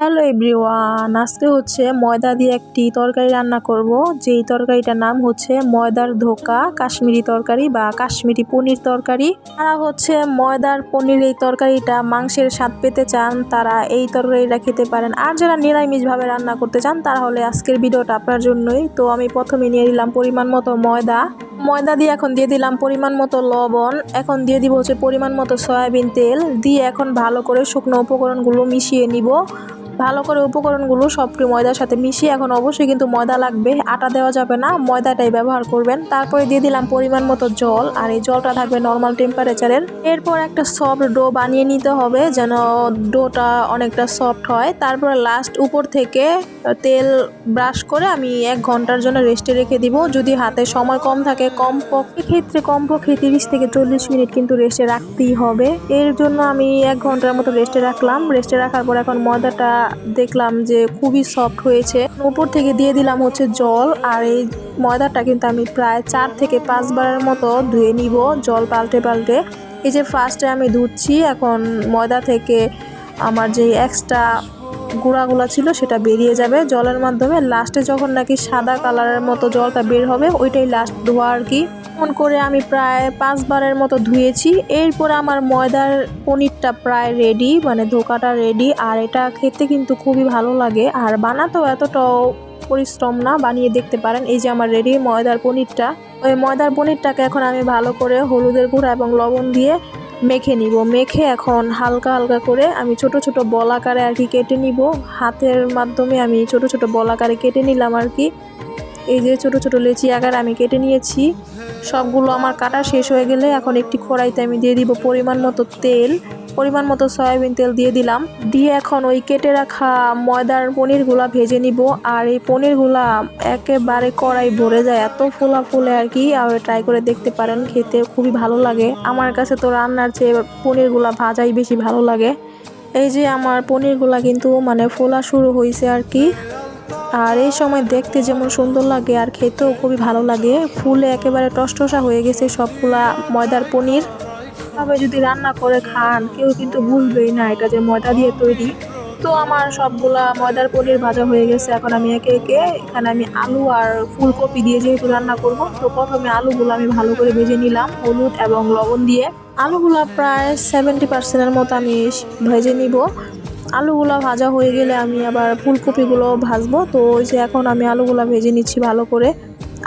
Hello everyone আজকে হচ্ছে ময়দা দিয়ে একটি তরকারি রান্না করব। যেই তরকারিটার নাম হচ্ছে ময়দার ধোকা, কাশ্মীরি তরকারি বা কাশ্মীরি পনির তরকারি। তারা হচ্ছে ময়দার পনির এই তরকারিটা মাংসের স্বাদ পেতে চান, তারা এই তরকারিটা খেতে পারেন। আর যারা নিরামিষভাবে রান্না করতে চান, তারা হলে আজকের ভিডিওটা আপনার জন্যই। তো আমি প্রথমে নিয়ে নিলাম পরিমাণ মতো ময়দা। ময়দা দিয়ে এখন দিয়ে দিলাম পরিমাণ মতো লবণ। এখন দিয়ে দিব হচ্ছে পরিমাণ মতো সয়াবিন তেল। দিয়ে এখন ভালো করে শুকনো উপকরণগুলো মিশিয়ে নিব। ভালো করে উপকরণগুলো সবটি ময়দার সাথে মিশিয়ে এখন অবশ্যই কিন্তু ময়দা লাগবে। আটা দেওয়া যাবে না, ময়দাটাই ব্যবহার করবেন। তারপরে দিয়ে দিলাম পরিমাণ মতো জল, আর এই জলটা থাকবে নর্মাল টেম্পারেচারের এরপর একটা সফট ডো বানিয়ে নিতে হবে যেন ডোটা অনেকটা সফট হয়। তারপরে লাস্ট উপর থেকে তেল ব্রাশ করে আমি এক ঘণ্টার জন্য রেস্টে রেখে দিব। যদি হাতে সময় কম থাকে কম পক্ষে ক্ষেত্রে কমপক্ষে তিরিশ থেকে চল্লিশ মিনিট কিন্তু রেস্টে রাখতেই হবে। এর জন্য আমি এক ঘণ্টার মতো রেস্টে রাখলাম। রেস্টে রাখার পর এখন ময়দাটা দেখলাম যে খুবই সফট হয়েছে। উপর থেকে দিয়ে দিলাম হচ্ছে জল, আর এই ময়দাটা কিন্তু আমি প্রায় চার থেকে পাঁচবারের মতো ধুয়ে নিব জল পাল্টে পাল্টে। এই যে ফার্স্টে আমি ধুচ্ছি, এখন ময়দা থেকে আমার যে এক্সট্রা গুঁড়াগুলো ছিল সেটা বেরিয়ে যাবে জলের মাধ্যমে। লাস্টে যখন নাকি সাদা কালারের মতো জলটা বের হবে, ওইটাই লাস্ট ধোয়া আর কি। এমন করে আমি প্রায় পাঁচবারের মতো ধুয়েছি। এরপর আমার ময়দার পনিরটা প্রায় রেডি মানে ধোকাটা রেডি আর এটা খেতে কিন্তু খুবই ভালো লাগে। আর বানাতেও এতটাও পরিশ্রম না, বানিয়ে দেখতে পারেন। এই যে আমার রেডি ময়দার পনিরটা। ওই ময়দার পনিরটাকে এখন আমি ভালো করে হলুদের গুঁড়া এবং লবণ দিয়ে মেখে নিব। মেখে এখন হালকা হালকা করে আমি ছোট ছোট বল আকারে আর কি কেটে নিব। হাতের মাধ্যমে আমি ছোট ছোট বল আকারে কেটে নিলাম আর কি। এই যে ছোট ছোট লেচি আকারে আমি কেটে নিয়েছি। সবগুলো আমার কাটা শেষ হয়ে গেলে এখন একটি খোড়াইতে আমি দিয়ে দিব পরিমাণ মতো তেল। পরিমাণ মতো সয়াবিন তেল দিয়ে দিলাম। দিয়ে এখন ওই কেটে রাখা ময়দার পনিরগুলা ভেজে নিব। আর এই পনিরগুলা একেবারে কড়াই ভরে যায়, এত ফোলা ফুলে আর কি। আর ট্রাই করে দেখতে পারেন, খেতে খুবই ভালো লাগে। আমার কাছে তো রান্নার চেয়ে পনিরগুলা ভাজাই বেশি ভালো লাগে। এই যে আমার পনিরগুলা কিন্তু মানে ফোলা শুরু হয়েছে আর কি। আর এই সময় দেখতে যেমন সুন্দর লাগে আর খেতেও খুবই ভালো লাগে। ফুলে একেবারে টসটসা হয়ে গেছে সবগুলা ময়দার পনির। ভাবে যদি রান্না করে খান, কেউ কিন্তু বুঝবেই না এটা যে ময়দা দিয়ে তৈরি। তো আমার সবগুলা ময়দার পনির ভাজা হয়ে গেছে, এখন আমি একে একে এখানে আমি আলু আর ফুলকপি দিয়ে যেহেতু রান্না করব, তো প্রথমে আলুগুলো আমি ভালো করে ভেজে নিলাম, হলুদ এবং লবণ দিয়ে। আলুগুলো প্রায় সেভেন্টি পার্সেন্টের মতো আমি ভেজে নিব। আলুগুলো ভাজা হয়ে গেলে আমি আবার ফুলকপিগুলো ভাজবো। তো ওই যে এখন আমি আলুগুলো ভেজে নিচ্ছি ভালো করে।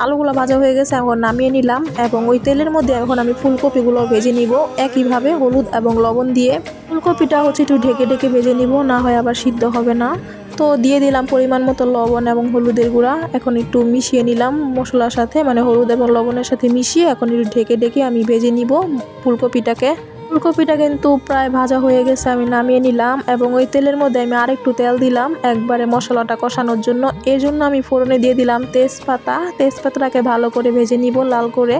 আলুগুলো ভাজা হয়ে গেছে, এখন নামিয়ে নিলাম এবং ওই তেলের মধ্যে এখন আমি ফুলকপিগুলো ভেজে নিব। একইভাবে হলুদ এবং লবণ দিয়ে ফুলকপিটা হচ্ছে একটু ঢেকে ঢেকে ভেজে নিব, না হয় আবার সিদ্ধ হবে না। তো দিয়ে দিলাম পরিমাণ মতো লবণ এবং হলুদের গুঁড়া, এখন একটু মিশিয়ে নিলাম মশলার সাথে মানে হলুদ এবং লবণের সাথে মিশিয়ে এখন একটু ঢেকে ঢেকে আমি ভেজে নিব ফুলকপিটাকে। ফুলকপিটা কিন্তু প্রায় ভাজা হয়ে গেছে, আমি নামিয়ে নিলাম এবং ওই তেলের মধ্যে আমি আরেকটু তেল দিলাম। একবারে মশলাটা কষানোর জন্য। এই জন্য আমি ফোড়নে দিয়ে দিলাম তেজপাতা। তেজপাতাটাকে ভালো করে ভেজে নিব লাল করে।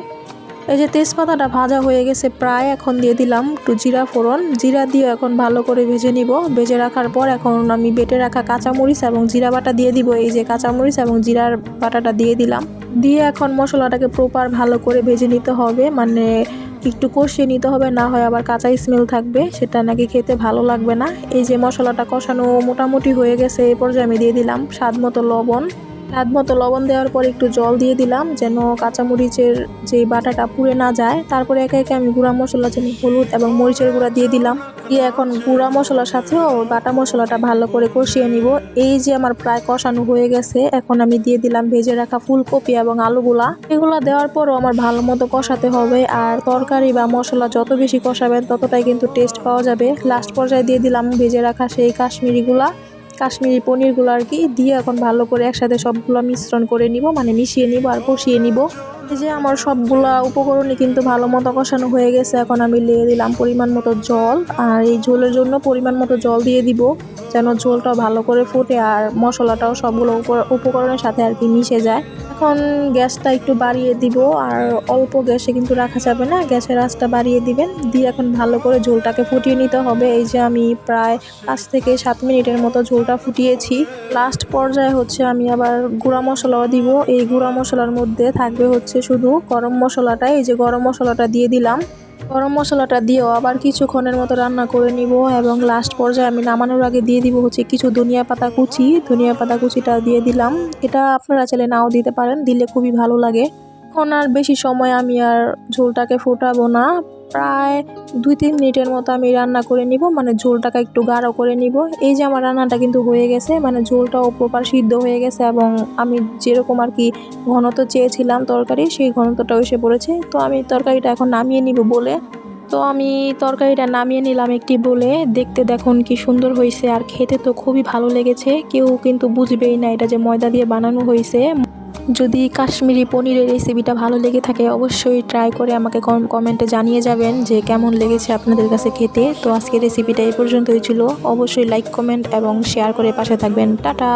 এই যে তেজপাতাটা ভাজা হয়ে গেছে, প্রায় এখন দিয়ে দিলাম একটু জিরা ফোড়ন। জিরা দিয়ে এখন ভালো করে ভেজে নিব। ভেজে রাখার পর এখন আমি বেটে রাখা কাঁচামরিচ এবং জিরা বাটা দিয়ে দিব। এই যে কাঁচামরিচ এবং জিরার বাটাটা দিয়ে দিলাম। দিয়ে এখন মশলাটাকে প্রপার ভালো করে ভেজে নিতে হবে। মানে একটু কষিয়ে নিতে হবে, না হয় আবার কাঁচা স্মেল থাকবে। সেটা নাকি খেতে ভালো লাগবে না। এই যে মশলাটা কষানো মোটামুটি হয়ে গেছে এই পর্যায়ে আমি দিয়ে দিলাম স্বাদ মতো লবণ। স্বাদ মতো লবণ দেওয়ার পর একটু জল দিয়ে দিলাম, যেন কাঁচামরিচের যে বাটাটা পুড়ে না যায়। তারপরে একে একে আমি গুঁড়া মশলা যেন হলুদ এবং মরিচের গুঁড়া দিয়ে দিলাম। দিয়ে এখন গুঁড়া মশলার সাথেও বাটা মশলাটা ভালো করে কষিয়ে নিব। এই যে আমার প্রায় কষানো হয়ে গেছে, এখন আমি দিয়ে দিলাম ভেজে রাখা ফুলকপি এবং আলুগুলা। এগুলো দেওয়ার পরও আমার ভালো মতো কষাতে হবে, আর তরকারি বা মশলা যত বেশি কষাবেন, ততটাই কিন্তু টেস্ট পাওয়া যাবে। লাস্ট পর্যায়ে দিয়ে দিলাম ভেজে রাখা সেই কাশ্মীরিগুলা। কাশ্মীরি পনিরগুলো আর কি দিয়ে এখন ভালো করে একসাথে সবগুলো মিশ্রণ করে নিব মানে মিশিয়ে নিব আর কষিয়ে নিব। এই যে আমার সবগুলো উপকরণই কিন্তু ভালো মতো কষানো হয়ে গেছে। এখন আমি লেয়ে দিলাম পরিমাণ মতো জল আর এই ঝোলের জন্য পরিমাণ মতো জল দিয়ে দিব, যেন ঝোলটা ভালো করে ফুটে আর মশলাটাও সবগুলো উপকরণের সাথে আর কি মিশে যায়। এখন গ্যাসটা একটু বাড়িয়ে দিব, আর অল্প গ্যাসে কিন্তু রাখা যাবে না। গ্যাসের আঁচটা বাড়িয়ে দিবেন, দিয়ে এখন ভালো করে ঝোলটাকে ফুটিয়ে নিতে হবে। এই যে আমি প্রায় পাঁচ থেকে সাত মিনিটের মতো ঝোলটা ফুটিয়েছি। লাস্ট পর্যায়ে হচ্ছে আমি আবার গুঁড়া মশলাও দিব। এই গুঁড়া মশলার মধ্যে থাকবে হচ্ছে শুধু গরম মশলাটা এই যে গরম মশলাটা দিয়ে দিলাম। গরম মশলাটা দিয়েও আবার কিছুক্ষণের মতো রান্না করে নিব এবং লাস্ট পর্যায়ে আমি নামানোর আগে দিয়ে দিব হচ্ছে কিছু ধনিয়া পাতা কুচি। ধনিয়া পাতা কুচিটা দিয়ে দিলাম। এটা আপনারা চাইলে নাও দিতে পারেন, দিলে খুবই ভালো লাগে। এখন আর বেশি সময় আমি আর ঝোলটাকে ফোটাবো না। প্রায় দুই তিন মিনিটের মতো আমি রান্না করে নিব মানে ঝোলটাকে একটু গাঢ় করে নিব। এই যে আমার রান্নাটা কিন্তু হয়ে গেছে মানে ঝোলটাও প্রপার সিদ্ধ হয়ে গেছে এবং আমি যেরকম আর কি ঘনত্ব চেয়েছিলাম তরকারি, সেই ঘনত্বটাও এসে পড়েছে। তো আমি তরকারিটা এখন নামিয়ে নিব বলে। তো আমি তরকারিটা নামিয়ে নিলাম একটি বলে। দেখতে দেখুন কি সুন্দর হয়েছে, আর খেতে তো খুবই ভালো লেগেছে। কেউ কিন্তু বুঝবেই না এটা যে ময়দা দিয়ে বানানো হয়েছে। যদি কাশ্মীরি পনিরের রেসিপিটা ভালো লেগে থাকে, অবশ্যই ট্রাই করে আমাকে কমেন্টে জানিয়ে যাবেন যে কেমন লেগেছে আপনাদের কাছে খেতে। তো আজকে রেসিপিটা এই পর্যন্তই ছিল। অবশ্যই লাইক কমেন্ট এবং শেয়ার করে পাশে থাকবেন। টাটা!